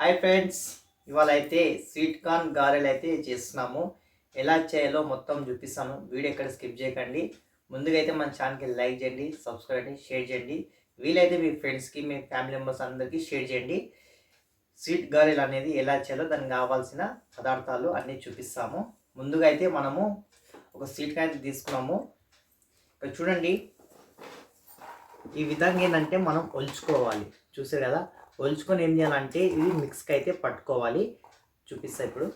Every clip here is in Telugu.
హాయ్ ఫ్రెండ్స్ ఇవాళ అయితే స్వీట్ కార్న్ గారెలు అయితే చేస్తున్నాము. ఎలా చేయాలో మొత్తం చూపిస్తాను. వీడియో ఎక్కడ స్కిప్ చేయకండి. ముందుగా అయితే మన ఛానల్కి లైక్ చేయండి సబ్స్క్రైబ్ చేయండి షేర్ చేయండి. వీలైతే మీ ఫ్రెండ్స్కి మీ ఫ్యామిలీ మెంబర్స్ అందరికీ షేర్ చేయండి. స్వీట్ గారెలు అనేది ఎలా చేయాలో దానికి కావాల్సిన పదార్థాలు అన్నీ చూపిస్తాము. ముందుగా అయితే మనము ఒక స్వీట్ కార్న్ అయితే తీసుకున్నాము. ఇక్కడ చూడండి. ఈ విధంగా ఏంటంటే మనం ఒలుచుకోవాలి. చూసారు కదా? ఒలుచుకొని ఏం చేయాలంటే ఇది మిక్స్కి అయితే పట్టుకోవాలి. చూపిస్తా ఇప్పుడు.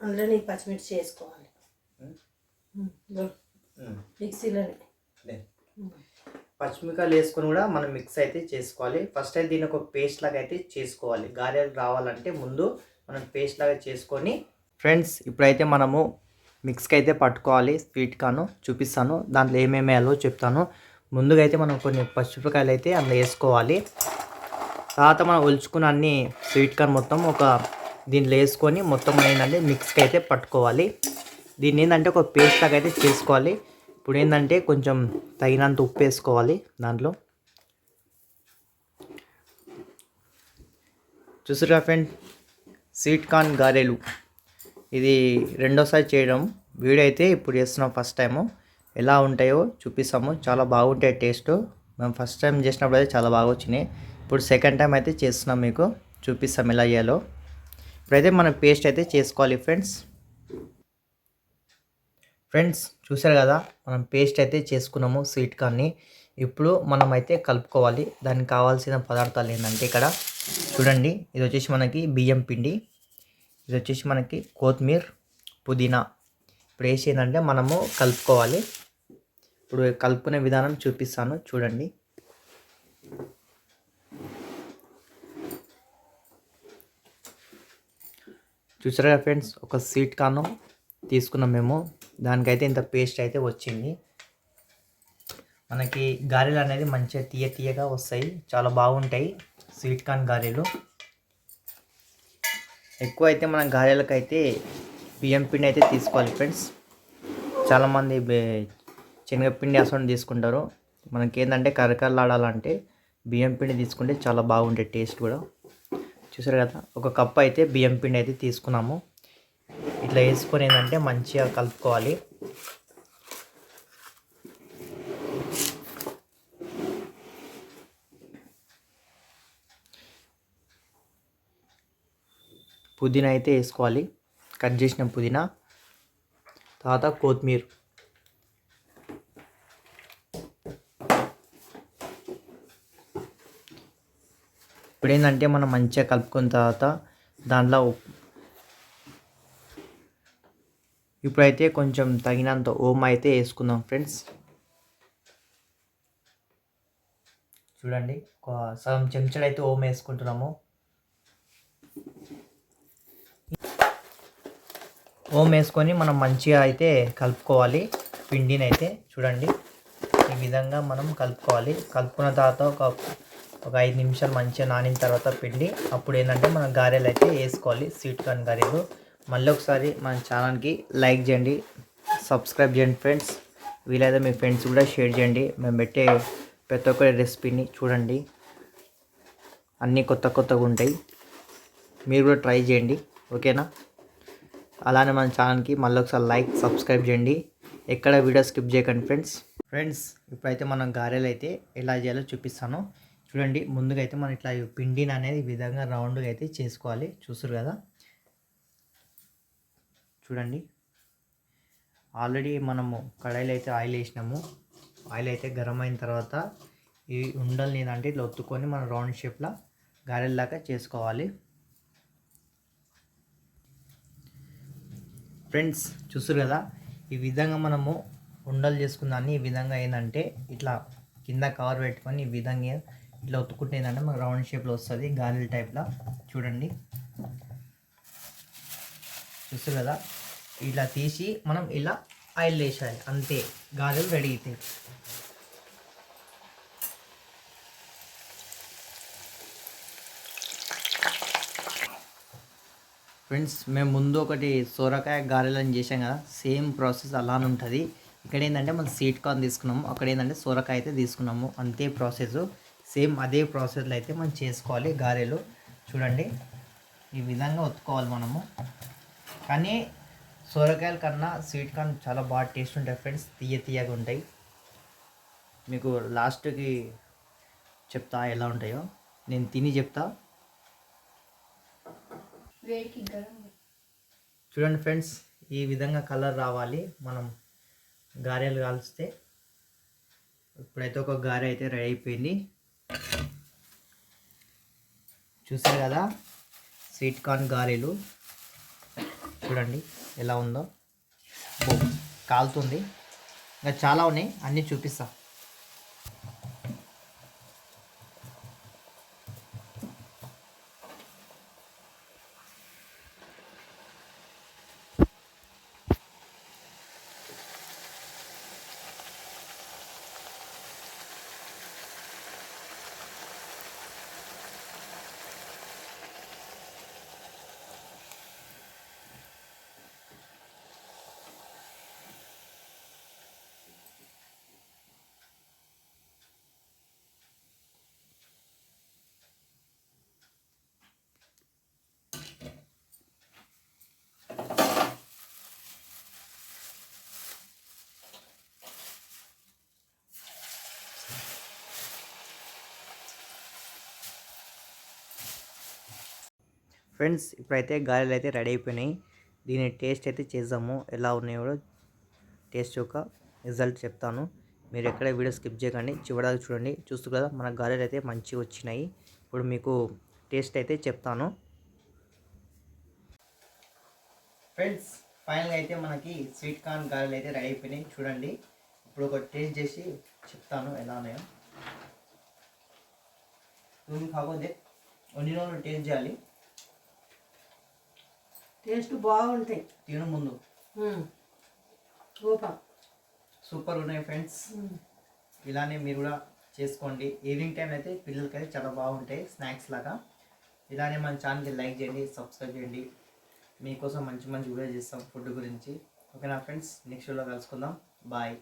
అందులో నీకు పచ్చిమిర్చి వేసుకోవాలి. మిక్సీలోనే. పచ్చిమిరకాయలు వేసుకొని కూడా మనం మిక్స్ అయితే చేసుకోవాలి. ఫస్ట్ అయితే దీన్ని ఒక పేస్ట్ లాగా అయితే చేసుకోవాలి. గారెలు రావాలంటే ముందు మనం పేస్ట్ లాగా చేసుకొని ఫ్రెండ్స్ ఇప్పుడైతే మనము మిక్స్కి అయితే పట్టుకోవాలి. స్వీట్ కాను చూపిస్తాను. దాంట్లో ఏమేమి వేయాలో చెప్తాను. ముందుగా అయితే మనం కొన్ని పచ్చిమిరకాయలు అయితే అందులో వేసుకోవాలి. తర్వాత మనం ఒలుచుకున్న అన్ని స్వీట్ కార్న్ మొత్తం ఒక దీంట్లో వేసుకొని మొత్తం ఏంటంటే మిక్స్కి అయితే పట్టుకోవాలి. దీన్ని ఏంటంటే ఒక పేస్ట్ లాగా అయితే చేసుకోవాలి. ఇప్పుడు ఏంటంటే కొంచెం తగినంత ఉప్పు వేసుకోవాలి దాంట్లో. చూసారా ఫ్రెండ్? స్వీట్ కార్న్ గారెలు. ఇది రెండోసారి చేయడం. వీడియో అయితే ఇప్పుడు చేస్తున్నాం ఫస్ట్ టైము. ఎలా ఉంటాయో చూపిస్తాము. చాలా బాగుంటాయి టేస్ట్. మేము ఫస్ట్ టైం చేసినప్పుడు అయితే చాలా బాగా వచ్చినాయి. ఇప్పుడు సెకండ్ టైం అయితే చేస్తున్నాం మీకు. చూపిస్తాం ఎలా చేయాలో. ఇప్పుడైతే మనం పేస్ట్ అయితే చేసుకోవాలి ఫ్రెండ్స్ ఫ్రెండ్స్ చూసారు కదా మనం పేస్ట్ అయితే చేసుకున్నాము స్వీట్ కార్న్ని ఇప్పుడు మనం అయితే కలుపుకోవాలి. దానికి కావాల్సిన పదార్థాలు ఏంటంటే ఇక్కడ చూడండి. ఇది వచ్చేసి మనకి బియ్యం పిండి. ఇది వచ్చేసి మనకి కొత్తిమీర పుదీనా. ఇప్పుడు వేసి ఏంటంటే మనము కలుపుకోవాలి. ఇప్పుడు కలుపుకునే విధానం చూపిస్తాను. చూడండి. చూసారా ఫ్రెండ్స్ ఒక స్వీట్ కాను తీసుకున్నాం మేము. దానికైతే ఇంత పేస్ట్ అయితే వచ్చింది. మనకి గారెలు అనేది మంచిగా తీయ తీయగా వస్తాయి. చాలా బాగుంటాయి స్వీట్ కార్న్ గారెలు. ఎక్కువ అయితే మనం గారెలకైతే బియ్యం పిండి అయితే తీసుకోవాలి ఫ్రెండ్స్. చాలామంది శనగపిండి అసలు తీసుకుంటారు. మనకి ఏంటంటే కరకరలాడాలంటే బియ్యం పిండి తీసుకుంటే చాలా బాగుంటాయి టేస్ట్ కూడా. చూసారు కదా ఒక కప్ అయితే బియ్యం పిండి అయితే తీసుకున్నాము. ఇట్లా వేసుకొని ఏంటంటే మంచిగా కలుపుకోవాలి. పుదీనా అయితే వేసుకోవాలి. కట్ చేసిన పుదీనా తర్వాత కొత్తిమీర. ఇప్పుడు ఏంటంటే మనం మంచిగా కలుపుకున్న తర్వాత దాంట్లో ఇప్పుడైతే కొంచెం తగినంత ఓమ అయితే వేసుకుందాం ఫ్రెండ్స్. చూడండి ఒక సగం చెంచాడు అయితే ఓమ వేసుకుంటున్నాము. ఓం వేసుకొని మనం మంచిగా అయితే కలుపుకోవాలి. పిండిని అయితే చూడండి ఈ విధంగా మనం కలుపుకోవాలి. కలుపుకున్న తర్వాత ఒక ఒక ఐదు నిమిషాలు మంచిగా నానిన తర్వాత పిండి. అప్పుడు ఏంటంటే మనం గారెలు అయితే వేసుకోవాలి. స్వీట్ కార్న్ గారెలు. మళ్ళీ ఒకసారి మన ఛానల్కి లైక్ చేయండి. సబ్స్క్రైబ్ చేయండి ఫ్రెండ్స్. వీలైతే మీ ఫ్రెండ్స్ కూడా షేర్ చేయండి. మేము పెట్టే ప్రతి ఒక్క రెసిపీని చూడండి. అన్నీ కొత్త కొత్తగా ఉంటాయి. మీరు కూడా ట్రై చేయండి. ఓకేనా? అలానే మన ఛానల్కి మళ్ళీ ఒకసారి లైక్ సబ్స్క్రైబ్ చేయండి. ఎక్కడ వీడియో స్కిప్ చేయకండి ఫ్రెండ్స్. ఫ్రెండ్స్ ఇప్పుడైతే మనం గారెలు అయితే ఎలా చేయాలో చూపిస్తాను. చూడండి ముందుగా అయితే మనం ఇట్లా ఈ పిండిని అనేది ఈ విధంగా రౌండ్గా అయితే చేసుకోవాలి. చూసారు కదా? చూడండి. ఆల్రెడీ మనము కడాయిలో అయితే ఆయిల్ వేసినాము. ఆయిల్ అయితే గరం అయిన తర్వాత ఈ ఉండల్ని నేనంటే ఇట్లా ఒత్తుకొని మనం రౌండ్ షేప్లో గారెల్లాగా చేసుకోవాలి. ఫ్రెండ్స్ చూసారు కదా? ఈ విధంగా మనము ఉండలు చేసుకున్నాన్ని ఈ విధంగా ఏంటంటే ఇట్లా కింద కవర్ పెట్టుకొని ఈ విధంగా ఇట్లా ఒత్తుకుంటే ఏంటంటే మనకు రౌండ్ షేప్లో వస్తుంది గాలిల టైప్లో చూడండి. చూస్తారు కదా? ఇలా తీసి మనం ఇలా ఆయిల్ వేసేయాలి. అంతే. గాజులు రెడీ అవుతాయి ఫ్రెండ్స్ మేము ముందు ఒకటి సోరకాయ గారెలని చేసాం కదా? సేమ్ ప్రాసెస్ అలానే ఉంటుంది. ఇక్కడ ఏంటంటే మనం స్వీట్ కార్న్ తీసుకున్నాము. అక్కడ ఏంటంటే సొరకాయ అయితే తీసుకున్నాము. అంతే ప్రాసెస్. సేమ్ అదే ప్రాసెస్లో అయితే మనం చేసుకోవాలి గారెలు. చూడండి ఈ విధంగా ఒత్తుకోవాలి మనము. కానీ సొరకాయల కన్నా స్వీట్ కార్న్ చాలా బాగా టేస్ట్ ఉంటాయి ఫ్రెండ్స్ తీయ తీయగా ఉంటాయి. మీకు లాస్ట్కి చెప్తా ఎలా ఉంటాయో. నేను తిని చెప్తా. చూడండి ఫ్రెండ్స్ ఈ విధంగా కలర్ రావాలి. మనం గారెలు కాల్స్తే. ఇప్పుడైతే ఒక గారె అయితే రెడీ అయిపోయింది. చూసారు కదా? స్వీట్ కార్న్ గారెలు. చూడండి ఎలా ఉందో. కాలుతుంది. ఇంకా చాలా ఉన్నాయి. అన్నీ చూపిస్తాను ఫ్రెండ్స్ ఇప్పుడైతే గాలిలో అయితే రెడీ అయిపోయినాయి. దీని టేస్ట్ అయితే చేద్దాము. ఎలా ఉన్నాయో టేస్ట్ యొక్క రిజల్ట్ చెప్తాను. మీరు ఎక్కడ వీడియో స్కిప్ చేయకండి చివరిదాకా చూడండి. చూస్తూ కదా మన గారెలు అయితే మంచిగా వచ్చినాయి. ఇప్పుడు మీకు టేస్ట్ అయితే చెప్తాను. ఫ్రెండ్స్ ఫైనల్గా అయితే మనకి స్వీట్ కార్న్ గారెలు అయితే రెడీ అయిపోయినాయి. చూడండి ఇప్పుడు ఒక టేస్ట్ చేసి చెప్తాను ఎలా ఉన్నాయో. కాకపోతే రోజులు టేస్ట్ చేయాలి. టేస్ట్ బాగుంటాయి. తిను ముందు. సూపర్. సూపర్ ఉన్నాయి ఫ్రెండ్స్. ఇలానే మీరు కూడా చేసుకోండి. ఈవినింగ్ టైం అయితే పిల్లలకి అయితే చాలా బాగుంటాయి స్నాక్స్ లాగా. ఇలానే మన ఛానల్కి లైక్ చేయండి సబ్స్క్రైబ్ చేయండి. మీకోసం మంచి మంచి వీడియో చేస్తాం ఫుడ్ గురించి. ఓకేనా ఫ్రెండ్స్? నెక్స్ట్ వీడియో కలుసుకుందాం. బాయ్.